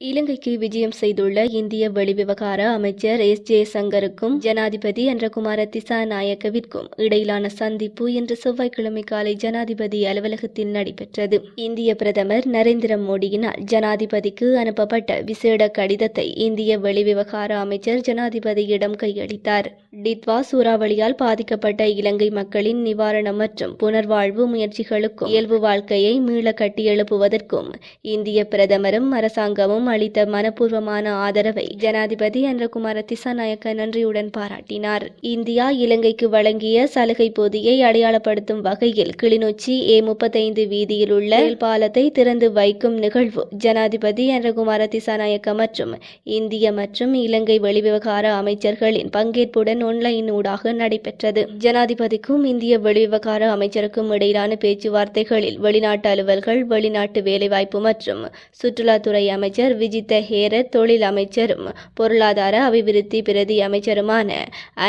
இலங்கைக்கு விஜயம் செய்துள்ள இந்திய வெளிவிவகார அமைச்சர் எஸ் ஜெயசங்கருக்கும் ஜனாதிபதி என்ற குமார திசா திசாநாயக்கவிற்கும் இடையிலான சந்திப்பு இன்று செவ்வாய்க்கிழமை காலை ஜனாதிபதி அலுவலகத்தில் நடைபெற்றது. இந்திய பிரதமர் நரேந்திர மோடியினால் ஜனாதிபதிக்கு அனுப்பப்பட்ட விசேட கடிதத்தை இந்திய வெளிவிவகார அமைச்சர் ஜனாதிபதியிடம் கையளித்தார். டித்வா சூறாவளியால் பாதிக்கப்பட்ட இலங்கை மக்களின் நிவாரணம் மற்றும் புனர்வாழ்வு முயற்சிகளுக்கும் இயல்பு வாழ்க்கையை மீள கட்டியெழுப்புவதற்கும் இந்திய பிரதமரும் அரசாங்கமும் அளித்த மனப்பூர்வமான ஆதரவை ஜனாதிபதி அன்றகுமார திசாநாயக்க நன்றியுடன் பாராட்டினார். இந்தியா இலங்கைக்கு வழங்கிய சலுகை பொதியை அடையாளப்படுத்தும் வகையில் கிளிநொச்சி ஏ முப்பத்தைந்து வீதியில் உள்ள பாலத்தை திறந்து வைக்கும் நிகழ்வு ஜனாதிபதி அன்றகுமார திசாநாயக்க மற்றும் இந்திய மற்றும் இலங்கை வெளிவிவகார அமைச்சர்களின் பங்கேற்புடன் ஒன்லைன் ஊடாக நடைபெற்றது. ஜனாதிபதிக்கும் இந்திய வெளிவிவகார அமைச்சருக்கும் இடையிலான பேச்சுவார்த்தைகளில் வெளிநாட்டு அலுவல்கள் வெளிநாட்டு வேலைவாய்ப்பு மற்றும் சுற்றுலாத்துறை அமைச்சர் விஜித்த ஹேர தொழில் அமைச்சரும் பொருளாதார அபிவிருத்தி பிரதி அமைச்சருமான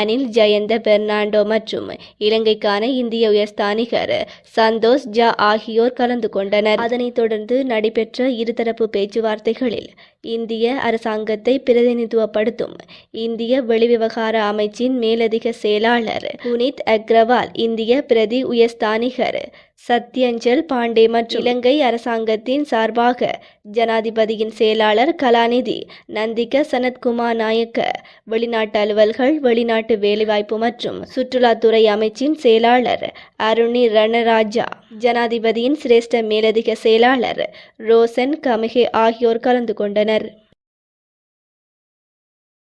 அனில் ஜயந்த பெர்னாண்டோ மற்றும் இலங்கைக்கான இந்திய உயர்ஸ்தானிகர் சந்தோஷ் ஜா ஆகியோர் கலந்து கொண்டனர். அதனைத் தொடர்ந்து நடைபெற்ற இருதரப்பு பேச்சுவார்த்தைகளில் இந்திய அரசாங்கத்தை பிரதிநிதித்துவப்படுத்தும் இந்திய வெளிவிவகார அமைச்சின் மேலதிக செயலாளர் புனித் அக்ரவால் இந்திய பிரதி உயர்ஸ்தானிகர் சத்யஞ்சல் பாண்டே மற்றும் இலங்கை அரசாங்கத்தின் சார்பாக ஜனாதிபதியின் செயலாளர் கலாநிதி நந்திக சனத்குமார் நாயக்க வெளிநாட்டு அலுவல்கள் வெளிநாட்டு வேலைவாய்ப்பு மற்றும் சுற்றுலாத்துறை அமைச்சின் செயலாளர் அருணி ரணராஜா ஜனாதிபதியின் சிரேஷ்ட மேலதிக செயலாளர் ரோசன் கமிகே ஆகியோர் கலந்து கொண்டனர். உள்ளனர்